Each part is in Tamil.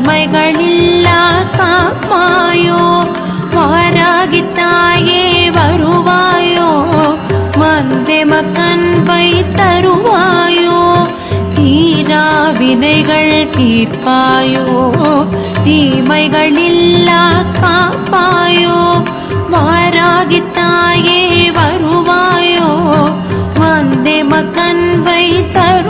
மகிமைகளில்லா காப்பாயோ? வாராகி தாயே வருவாயோ? வந்தே மக்கன்பை தருவாயோ தீரா வினைகள் தீர்ப்பாயோ? தீமைகளில்லா காப்பாயோ? வாராகி தாயே வருவாயோ? வந்தே மக்கன்பை தருவாயோ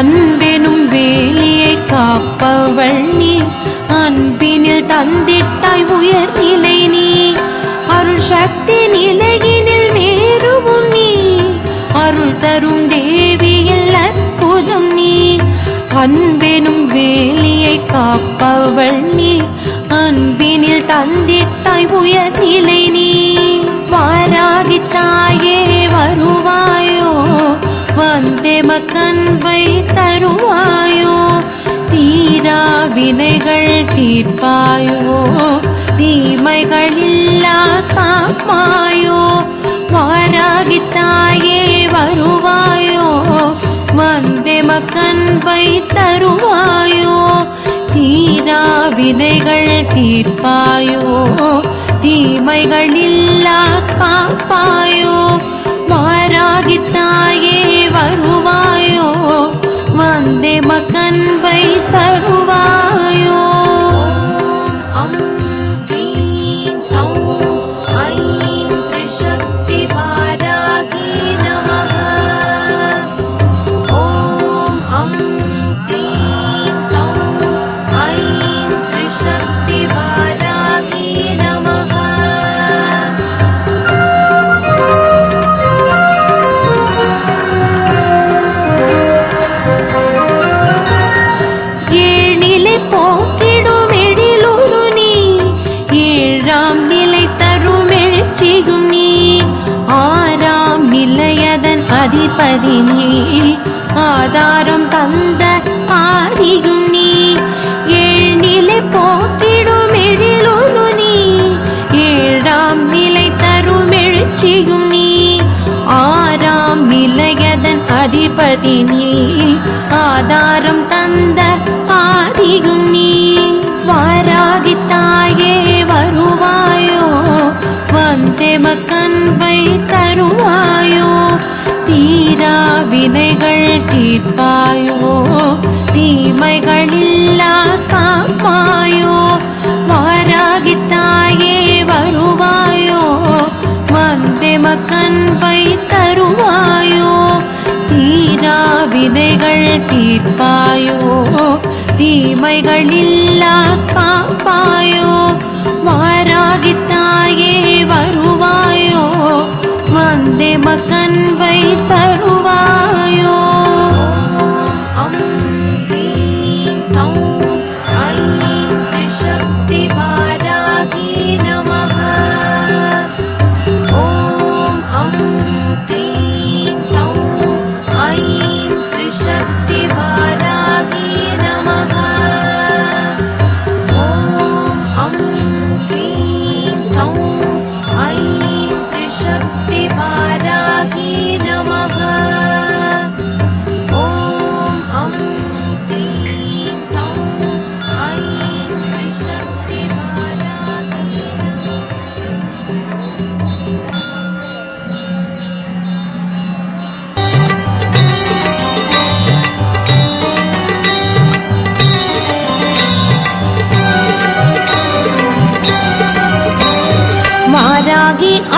அன்பெனும் வேலியை காப்பவள் நீ. அன்பினில் தந்திட்டாய் உயர்நிலை நீ. அருள் சக்தி நிலையினில் வேறுவும் நீ. அருள் தரும் தேவியில் அற்புதம் நீ. அன்பெனும் வேலியை காப்பவள் நீ. அன்பினில் தந்திட்டாய் உயர்நிலை நீ. வாராகி தாயே வருவாயோ. பிரேம கண்வை தருவாயோ தீரா வினைகள் தீர்ப்பாயோ? தீமைகள் இல்லா காப்பாயோ வாராகி தாயே வருவாயோ? வந்தே மக்கன்பை தருவாயோ தீரா வினைகள் தீர்ப்பாயோ? தீமைகள் இல்லா காப்பாயோ வாராகி தாயே வருவாயோ? வந்தே மக்கன்பை தருவாயோ? ஆனதி நீ ஆதாரம் தந்த ஆதியும் நீ. வாராகி தாயே வருவாயோ? வந்தெமக்கன்பை தருவாயோ? தீரா வினைகள் தீர்ப்பாயோ? தீமைகளில்லா காப்பாயோ? தீர்ப்பாயோ தீமைகள் இல்லா காப்பாயோ? மாறாகித்தாயே வருவாயோ? வந்தே மக்கன் வை தருவாய்.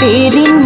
பேரின்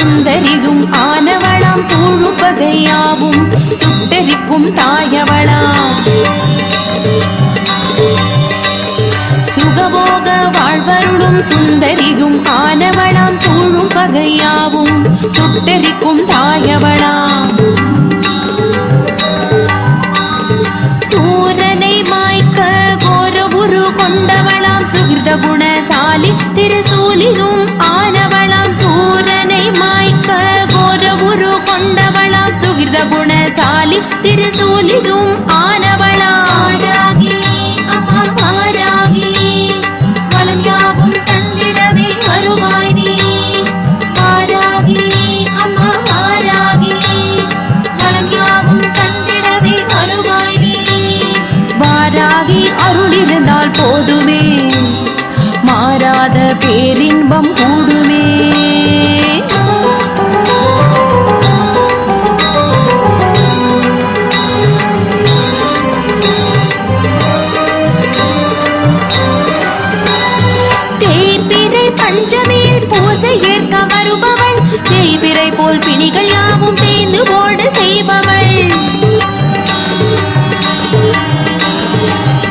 சுந்தரியும் ஆனவளாம் சூழுப்பகையாவும் சுட்டரிக்கும் தாயவளாம். சுகபோக வாழ்வருளும் சுந்தரியும் ஆனவளாம் சூழும் பகையாவும் சுட்டரிக்கும் தாயவளாம். சூரனை மாய்க்க கோர குரு கொண்டவளாம் சுகிருத குணசாலி திருசூலியும் ஆனவள் கொண்டவளாம் சுகிர்த குணசாலி திருசூலிரும் ஆனவளாம். அருளிருந்தால் போதுமே. மாறாத பேரின்பம் கூடுமே. இசை ஏற்க வருபவள். தேய்பிரை போல் பிணிகள் யாவும் தேய்ந்து ஓட செய்பவள்.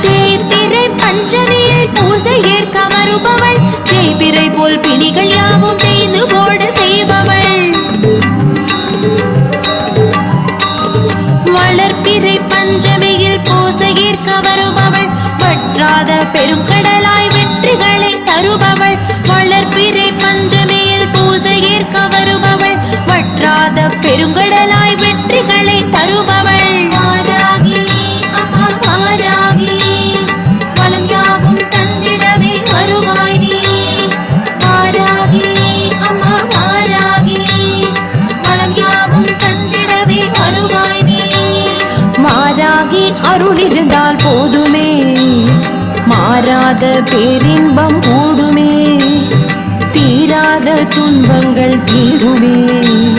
தேய்பிரை பஞ்சமியில் பூசை ஏற்க வருபவள். தேய்பிரை போல் பிணிகள் யாவும் தேய்ந்து ஓட செய்பவள். வளர்ப்பிரை பஞ்சமியில் பூசை ஏற்க வருபவள். வற்றாத பெருங்கடல் பெருங்கடலாய் வெற்றிகளை தருபவள் அருளிருந்தால் போதுமே. மாறாத பேரின்பம் கூடுமே தீராத துன்பங்கள் தீருமே.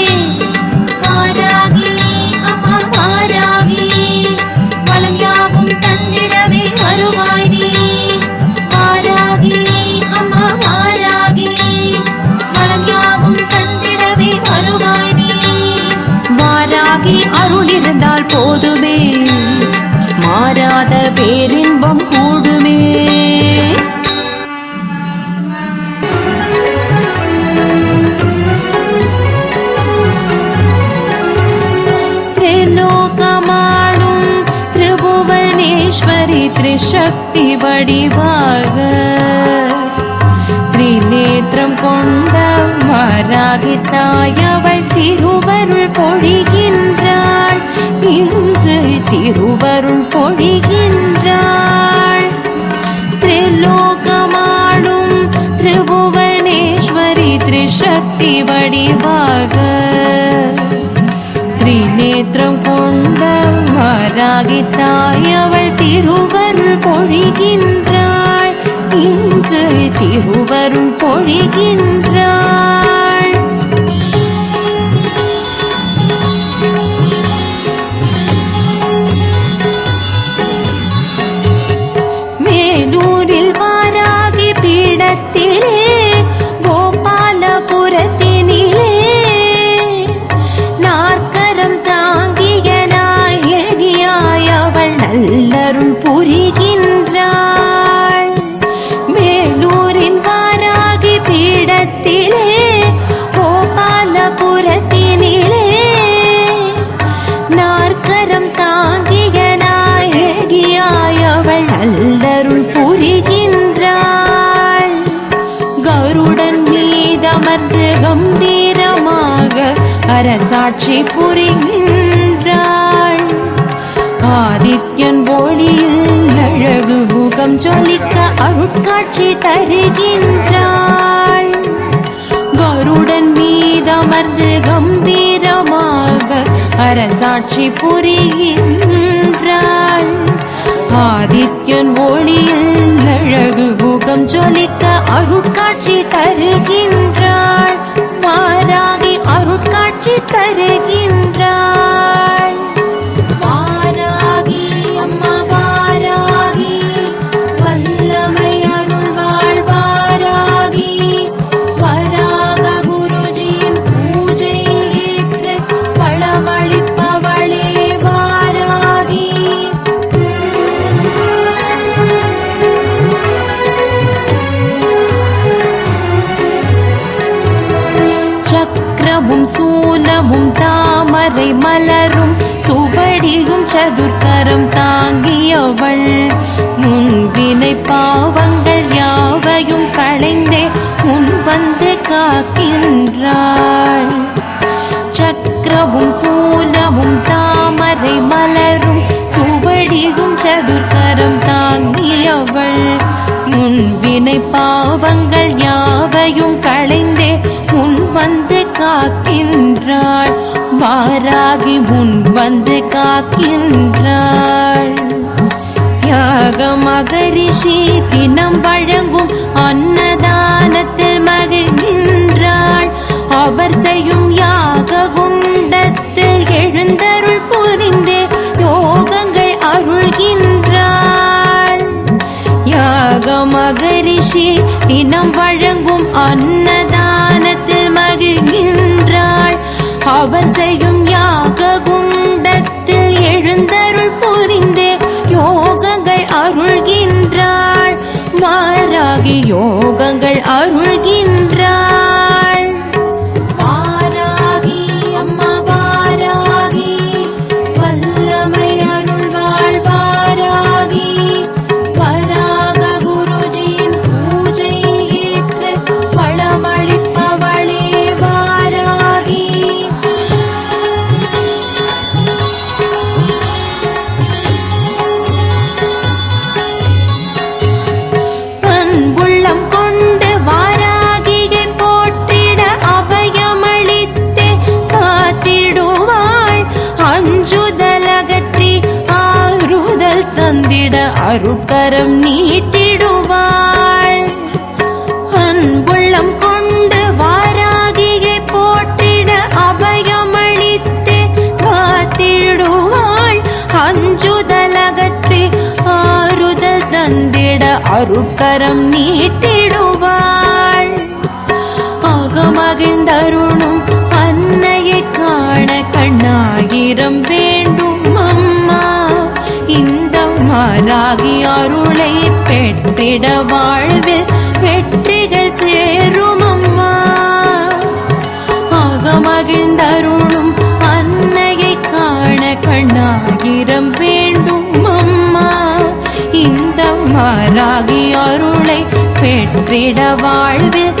திரிசக்தி பொழிகின்றாள் மேலூரில் வாராகி பீடத்திலே கோபாலபுரத்தினிலே. நாற்கரம் தாங்கிய நாயகியாய் அவள் நல்லருள் ஆட்சி புரிகின்றாள். ஆதித்யன் ஒளியில் அழகு முகம் ஜொலிக்க அருட்காட்சி தருகின்றாள். கருடன் மீதமர்ந்து கம்பீரமாக அரசாட்சி புரிகின்றாள். ஆதித்யன் ஒளியில் அழகு முகம் ஜொலிக்க அருட்காட்சி தருகின்றாள். மாறாகி அருட் அருட்காட்சி தருகின்றாள் தாமரை மலரும் சுவடியும் சதுர்கரம் தாங்கியவள். எல்லாம் வழங்கும் அன்னதானத்தில் மகிழ்கின்றாள். அவர் செய்யும் யாக குண்டத்தில் எழுந்தருள் புரிந்தே யோகங்கள் அருள்கின்றாள். மாறாகி யோகங்கள் அருள்கின்றாள். அருட்கரம் நீட்டிடுவாள். அகமகிழ்ந்தருணும் அன்னையை காண கண்ணாயிரம் வேண்டும் அம்மா. இந்த மாறாகி அருளை பெற்றிட வாழ்வில் மாறாகி அருளை பெற்றிட வாழ்வில்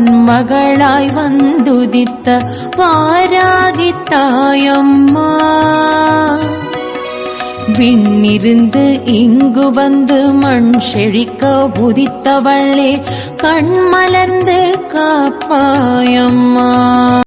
பொன்மகளாய் வந்துதித்த பாராகி தாயம்மா விண்ணிருந்து இங்கு வந்து மண் செழிக்க உதித்தவளே கண்மலர்ந்து காப்பாயம்மா